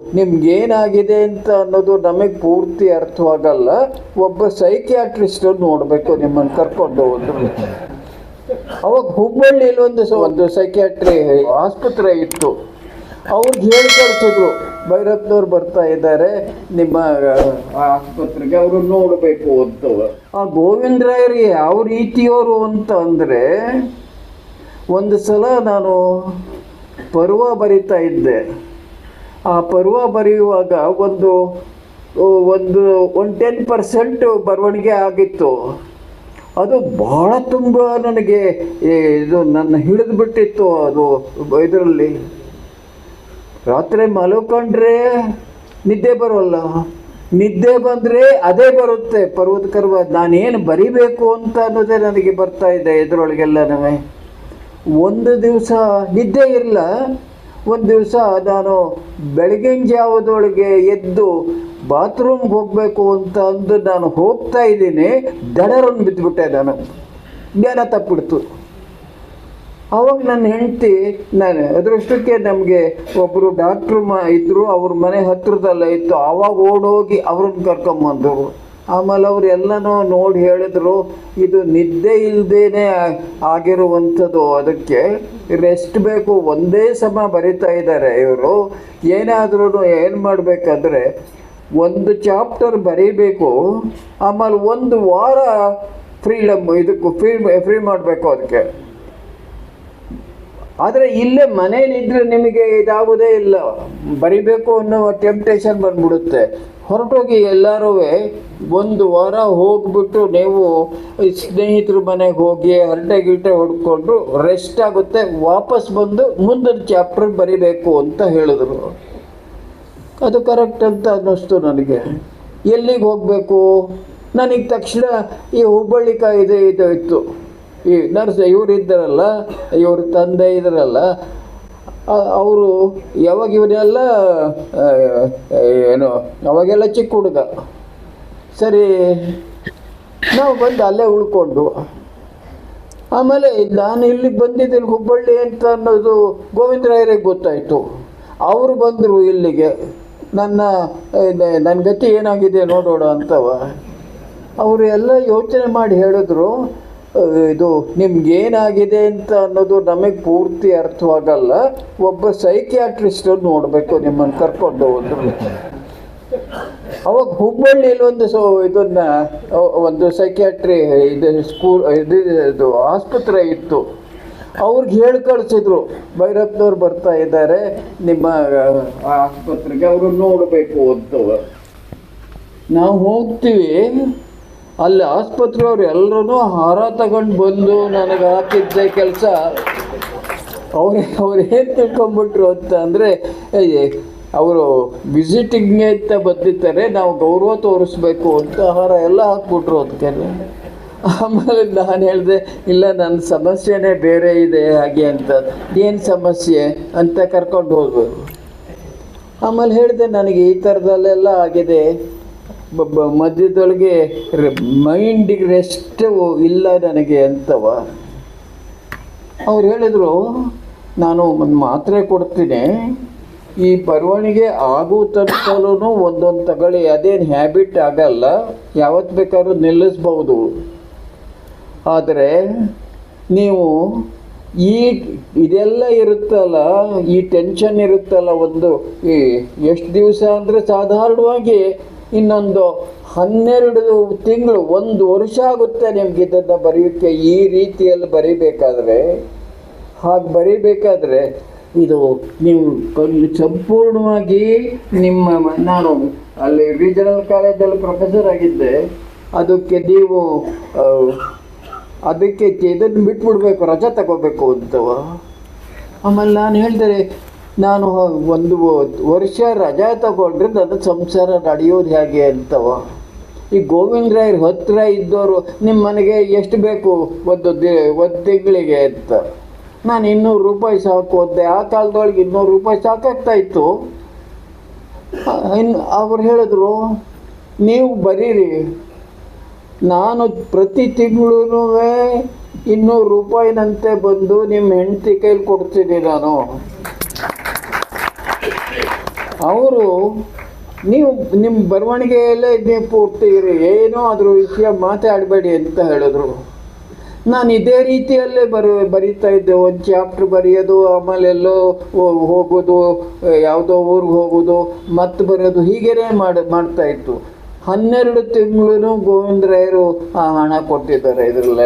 ನಿಮ್ಗೇನಾಗಿದೆ ಅಂತ ಅನ್ನೋದು ನಮಗೆ ಪೂರ್ತಿ ಅರ್ಥವಾಗಲ್ಲ. ಒಬ್ಬ ಸೈಕಿಯಾಟ್ರಿಸ್ಟ್ ನೋಡಬೇಕು, ನಿಮ್ಮನ್ನು ಕರ್ಕೊಂಡು ಹೋದ್ರು ಅವಾಗ ಹುಬ್ಬಳ್ಳಿಯಲ್ಲಿ ಒಂದು ಒಂದು ಸೈಕಿಯಾಟ್ರಿ ಆಸ್ಪತ್ರೆ ಇತ್ತು. ಅವ್ರಿಗೆ ಹೇಳಿ ಭೈರಪ್ಪನವ್ರು ಬರ್ತಾ ಇದ್ದಾರೆ, ನಿಮ್ಮ ಆಸ್ಪತ್ರೆಗೆ ಅವರು ನೋಡಬೇಕು ಅಂತ ಆ ಗೋವಿಂದರಾಯರು ಯಾವ ರೀತಿಯವರು ಅಂತ ಅಂದರೆ, ಒಂದು ಸಲ ನಾನು ಪರ್ವ ಬರಿತಾ ಇದ್ದೆ. ಆ ಪರ್ವ ಬರೆಯುವಾಗ ಒಂದು ಒಂದು ಒನ್ ಟೆನ್ ಪರ್ಸೆಂಟ್ ಬರವಣಿಗೆ ಆಗಿತ್ತು. ಅದು ಭಾಳ ತುಂಬ ನನಗೆ ಇದು ನನ್ನ ಹಿಡಿದು ಬಿಟ್ಟಿತ್ತು ಅದು ಇದರಲ್ಲಿ. ರಾತ್ರಿ ಮಲಕೊಂಡ್ರೆ ನಿದ್ದೆ ಬರೋಲ್ಲ. ನಿದ್ದೆ ಬಂದರೆ ಅದೇ ಬರುತ್ತೆ ಪರ್ವತ ಕರ್ವ. ನಾನೇನು ಬರಿಬೇಕು ಅಂತ ಅನ್ನೋದೇ ನನಗೆ ಬರ್ತಾ ಇದೆ ಇದರೊಳಗೆಲ್ಲ ಇದರೊಳಗೆಲ್ಲನೂ ಒಂದು ದಿವಸ ನಿದ್ದೆ ಇಲ್ಲ. ಒಂದು ದಿವಸ ನಾನು ಬೆಳಗಿನ ಜಾವದೊಳಗೆ ಎದ್ದು ಬಾತ್ರೂಮ್ಗೆ ಹೋಗಬೇಕು ಅಂತ ಅಂದು ನಾನು ಹೋಗ್ತಾ ಇದ್ದೀನಿ, ದಡರನ್ನು ಬಿದ್ದುಬಿಟ್ಟೆ ನಾನು. ಜ್ಞಾನ ತಪ್ಪಿಡ್ತು. ಅವಾಗ ನನ್ನ ಹೆಂಡತಿ, ನಾನು ಅದೃಷ್ಟಕ್ಕೆ ನಮಗೆ ಒಬ್ಬರು ಡಾಕ್ಟ್ರು ಮ ಇದ್ದರು ಅವ್ರ ಮನೆ ಹತ್ತಿರದಲ್ಲೇ ಇತ್ತು. ಆವಾಗ ಓಡೋಗಿ ಅವ್ರನ್ನ ಕರ್ಕೊಂಬಂದರು. ಆಮೇಲೆ ಅವ್ರು ನೋಡಿ ಹೇಳಿದ್ರು, ಇದು ನಿದ್ದೆ ಇಲ್ಲದೇನೆ ಆಗಿರುವಂಥದ್ದು. ಅದಕ್ಕೆ ರೆಸ್ಟ್ ಬೇಕು. ಒಂದೇ ಸಮ ಬರಿತಾ ಇದ್ದಾರೆ ಇವರು. ಏನಾದ್ರೂ ಏನು ಮಾಡಬೇಕಂದ್ರೆ, ಒಂದು ಚಾಪ್ಟರ್ ಬರೀಬೇಕು, ಆಮೇಲೆ ಒಂದು ವಾರ ಫ್ರೀಡಮ್ ಇದಕ್ಕೂ ಫ್ರೀ ಫ್ರೀ ಮಾಡಬೇಕು ಅದಕ್ಕೆ. ಆದರೆ ಇಲ್ಲೇ ಮನೇಲಿದ್ರೆ ನಿಮಗೆ ಇದಾಗೋದೇ ಇಲ್ಲ. ಬರಿಬೇಕು ಅನ್ನೋ ಟೆಂಪ್ಟೇಷನ್ ಬಂದ್ಬಿಡುತ್ತೆ. ಹೊರಟೋಗಿ ಎಲ್ಲರೂ ಒಂದು ವಾರ ಹೋಗ್ಬಿಟ್ಟು ನೀವು ಸ್ನೇಹಿತರ ಮನೆಗೆ ಹೋಗಿ ಹರಟೆ ಗಿರಟೆ ಹೊಡ್ಕೊಂಡು ರೆಸ್ಟ್ ಆಗುತ್ತೆ. ವಾಪಸ್ ಬಂದು ಮುಂದಿನ ಚಾಪ್ಟರ್ ಬರಿಬೇಕು ಅಂತ ಹೇಳಿದ್ರು. ಅದು ಕರೆಕ್ಟ್ ಅಂತ ಅನ್ನಿಸ್ತು ನನಗೆ. ಎಲ್ಲಿಗೆ ಹೋಗಬೇಕು? ನನಗೆ ತಕ್ಷಣ ಈ ಹುಬ್ಬಳ್ಳಿ ಇದು ಇದು ಇತ್ತು ಈ ನರ್ಸ್ ಇವ್ರು ಇದ್ದಾರಲ್ಲ ಇವ್ರ ತಂದೆ ಇದ್ದಾರಲ್ಲ ಅವರು ಯಾವಾಗ ಇವನ್ನೆಲ್ಲ ಆ, ಏನು ಅವಾಗೆಲ್ಲ ಚಿಕ್ಕ ಹುಡುಗ. ಸರಿ ನಾವು ಬಂದು ಅಲ್ಲೇ ಉಳ್ಕೊಂಡು ಆಮೇಲೆ ನಾನು ಇಲ್ಲಿಗೆ ಬಂದಿದ್ದೀನಿ ಹುಬ್ಬಳ್ಳಿ ಅಂತ ಅನ್ನೋದು ಗೋವಿಂದರಾಯರಿಗೆ ಗೊತ್ತಾಯಿತು. ಅವರು ಬಂದರು ಇಲ್ಲಿಗೆ ನನ್ನ ನನ್ನ ಗತಿ ಏನಾಗಿದೆ ನೋಡೋಣ ಅಂತವ. ಅವರು ಎಲ್ಲ ಯೋಚನೆ ಮಾಡಿ ಹೇಳಿದ್ರು ಇದು ನಿಮ್ಗೇನಾಗಿದೆ ಅಂತ ಅನ್ನೋದು ನಮಗೆ ಪೂರ್ತಿ ಅರ್ಥವಾಗಲ್ಲ. ಒಬ್ಬ ಸೈಕಿಯಾಟ್ರಿಸ್ಟ್ ನೋಡಬೇಕು, ನಿಮ್ಮನ್ನು ಕರ್ಕೊಂಡು ಹೋದ್ರು. ಅವಾಗ ಹುಬ್ಬಳ್ಳಿಯಲ್ಲಿ ಒಂದು ಸೊ ಇದನ್ನ ಒಂದು ಸೈಕ್ಯಾಟ್ರಿ ಇದು ಸ್ಕೂಲ್ ಇದು ಇದು ಆಸ್ಪತ್ರೆ ಇತ್ತು. ಅವ್ರಿಗೆ ಹೇಳಿ ಕಳಿಸಿದ್ರು ಭೈರಪ್ಪನವ್ರು ಬರ್ತಾ ಇದ್ದಾರೆ ನಿಮ್ಮ ಆಸ್ಪತ್ರೆಗೆ ಅವರು ನೋಡಬೇಕು ಅಂತ ನಾವು ಹೋಗ್ತೀವಿ ಅಲ್ಲಿ ಆಸ್ಪತ್ರೆಯವ್ರು ಎಲ್ಲರೂ ಹಾರ ತಗೊಂಡು ಬಂದು ನನಗೆ ಹಾಕಿದ್ದೆ ಕೆಲಸ, ಅವ್ರು ಅವ್ರು ಏನು ತಿಳ್ಕೊಂಬಿಟ್ರು ಅಂತ ಅಂದರೆ ಅವರು ವಿಸಿಟಿಂಗ್ಗೆ ಅಂತ ಬಂದಿದ್ದಾರೆ ನಾವು ಗೌರವ ತೋರಿಸ್ಬೇಕು ಅಂತ ಆಹಾರ ಎಲ್ಲ ಹಾಕ್ಬಿಟ್ರು ಅದಕ್ಕೆ. ಆಮೇಲೆ ನಾನು ಹೇಳಿದೆ, ಇಲ್ಲ ನನ್ನ ಸಮಸ್ಯೆನೇ ಬೇರೆ ಇದೆ, ಹಾಗೆ ಅಂತ. ಏನು ಸಮಸ್ಯೆ ಅಂತ ಕರ್ಕೊಂಡು ಹೋಗ್ಬೋದು ಆಮೇಲೆ ಹೇಳಿದೆ, ನನಗೆ ಈ ಥರದಲ್ಲೆಲ್ಲ ಆಗಿದೆ. ಮಧ್ಯದೊಳಗೆ ಮೈಂಡಿಗೆ ರೆಸ್ಟ್ ಇಲ್ಲ ನನಗೆ ಅಂತವ. ಅವ್ರು ಹೇಳಿದರು, ನಾನು ಒಂದು ಮಾತ್ರೆ ಕೊಡ್ತೀನಿ. ಈ ಬರವಣಿಗೆ ಆಗೋ ತನಕಲ್ಲೂ ಒಂದೊಂದು ತಗೊಳ್ಳಿ. ಅದೇನು ಹ್ಯಾಬಿಟ್ ಆಗಲ್ಲ. ಯಾವತ್ತು ಬೇಕಾದ್ರೂ ನಿಲ್ಲಿಸ್ಬೋದು ಆದರೆ ನೀವು ಈ ಇದೆಲ್ಲ ಇರುತ್ತಲ್ಲ, ಈ ಟೆನ್ಷನ್ ಇರುತ್ತಲ್ಲ ಒಂದು, ಈ ಎಷ್ಟು ದಿವಸ ಅಂದರೆ ಸಾಧಾರಣವಾಗಿ ಇನ್ನೊಂದು ಹನ್ನೆರಡು ತಿಂಗಳು, ಒಂದು ವರ್ಷ ಆಗುತ್ತೆ ನಿಮ್ಗೆ ಇದನ್ನು ಬರೆಯೋಕ್ಕೆ. ಈ ರೀತಿಯಲ್ಲಿ ಬರಿಬೇಕಾದ್ರೆ, ಹಾಗೆ ಬರಿಬೇಕಾದ್ರೆ ಇದು ನೀವು ಸಂಪೂರ್ಣವಾಗಿ ನಿಮ್ಮ ನಾನು ಅಲ್ಲಿ ರೀಜನಲ್ ಕಾಲೇಜಲ್ಲಿ ಪ್ರೊಫೆಸರ್ ಆಗಿದ್ದೆ. ಅದಕ್ಕೆ ನೀವು ಅದಕ್ಕೆ ಇದನ್ನು ಬಿಟ್ಬಿಡ್ಬೇಕು, ರಜೆ ತಗೋಬೇಕು ಅಂತವ ಆಮೇಲೆ ನಾನು ಹೇಳ್ದೆ ನಾನು ಒಂದು ವರ್ಷ ರಜಾ ತಗೊಂಡ್ರೆ ನನ್ನ ಸಂಸಾರ ನಡೆಯೋದು ಹೇಗೆ ಅಂತವ. ಈ ಗೋವಿಂದರಾಯರ ಹತ್ತಿರ ಇದ್ದವರು ನಿಮ್ಮ ಮನೆಗೆ ಎಷ್ಟು ಬೇಕು ಒಂದು ದಿ, ಒಂದು ತಿಂಗಳಿಗೆ ಅಂತ. ನಾನು ಇನ್ನೂರು ರೂಪಾಯಿ ಸಾಕು ಅಂದೆ. ಆ ಕಾಲದೊಳಗೆ ಇನ್ನೂರು ರೂಪಾಯಿ ಸಾಕಾಗ್ತಾ ಇತ್ತು. ಇನ್ನು ಅವ್ರು ಹೇಳಿದ್ರು, ನೀವು ಬರೀರಿ. ನಾನು ಪ್ರತಿ ತಿಂಗಳೂ ಇನ್ನೂರು ರೂಪಾಯಿನಂತೆ ಬಂದು ನಿಮ್ಮ ಹೆಂಡತಿ ಕೈಲಿ ಕೊಡ್ತೀನಿ ನಾನು. ಅವರು, ನೀವು ನಿಮ್ಮ ಬರವಣಿಗೆಯಲ್ಲೇ ನೀವು ಪೂರ್ತಿ ಇರಿ, ಏನೋ ಅದ್ರ ವಿಷಯ ಮಾತಾಡಬೇಡಿ ಅಂತ ಹೇಳಿದ್ರು. ನಾನು ಇದೇ ರೀತಿಯಲ್ಲೇ ಬರ, ಬರೀತಾ ಇದ್ದೆ, ಒಂದು ಚಾಪ್ಟ್ರ್ ಬರೆಯೋದು, ಆಮೇಲೆ ಎಲ್ಲೋ ಹೋಗೋದು, ಯಾವುದೋ ಊರಿಗೆ ಹೋಗೋದು ಮತ್ತೆ ಬರೋದು, ಹೀಗೇನೆ ಮಾಡಿ, ಮಾಡ್ತಾ ಇತ್ತು. ಹನ್ನೆರಡು ತಿಂಗಳು ಗೋವಿಂದರಾಯರು ಆ ಹಣ ಕೊಟ್ಟಿದ್ದಾರೆ ಇದರಲ್ಲ